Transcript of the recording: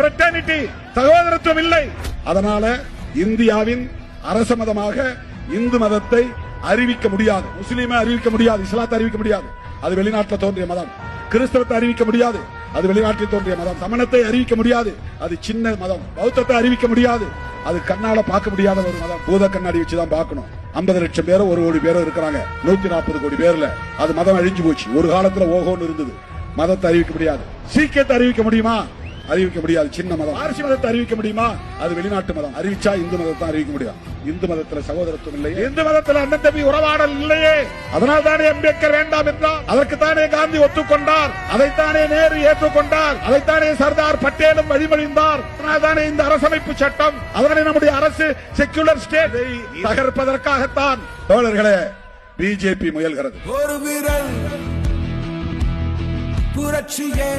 fraternity சகோதரத்துவம் இல்லை. அதனால இந்தியாவின் அரச மதமாக இந்து மதத்தை அறிவிக்க முடியாது. முஸ்லீமை அறிவிக்க முடியாது. இஸ்லாத்தை அறிவிக்க முடியாது. அது வெளிநாட்டில் தோன்றிய மதம். கிறிஸ்தவத்தை அறிவிக்க முடியாது. அது வெளிநாட்டில் தோன்றிய மதம். சமணத்தை அறிவிக்க முடியாது. அது சின்ன மதம். பௌத்தத்தை அறிவிக்க முடியாது. அது கண்ணால பார்க்க முடியாத ஒரு மதம். பூத கண்ணாடி வச்சுதான் பார்க்கணும். ஐம்பது லட்சம் பேரோ ஒரு கோடி பேரோ இருக்கிறாங்க. நூத்தி நாற்பது கோடி பேர்ல. அது மதம் அழிஞ்சு போச்சு. ஒரு காலத்துல ஓகோன்னு இருந்தது. மதத்தை அறிவிக்க முடியாது. சீக்கியத்தை அறிவிக்க முடியுமா? அறிவிக்க முடியாது. சின்ன மதம். பார்சி மதத்தை அறிவிக்க முடியுமா? அது வெளிநாட்டு மதம். அறிவிச்சா இந்து மதத்தை அறிவிக்க முடியும் இந்து மதத்துல சகோதரத்துவம் இல்லை இந்து மதத்துல அண்ணன் தம்பி உறவாடல் இல்லையே. அதனால் தானே அம்பேத்கர் வேண்டாம் என்றார். அதற்கு தானே காந்தி ஒத்துக்கொண்டார். அதைத்தானே நேரு ஏற்றுக்கொண்டார். அதைத்தானே சர்தார் பட்டேலும் வழிமொழிந்தார். அதனால் தானே இந்த அரசமைப்பு சட்டம். அதனை நம்முடைய அரசு செக்குலர் ஸ்டேட்டை தகர்ப்பதற்காகத்தான். தோழர்களே பிஜேபி முயல்கிறது. ஒரு விரல் புரட்சியே.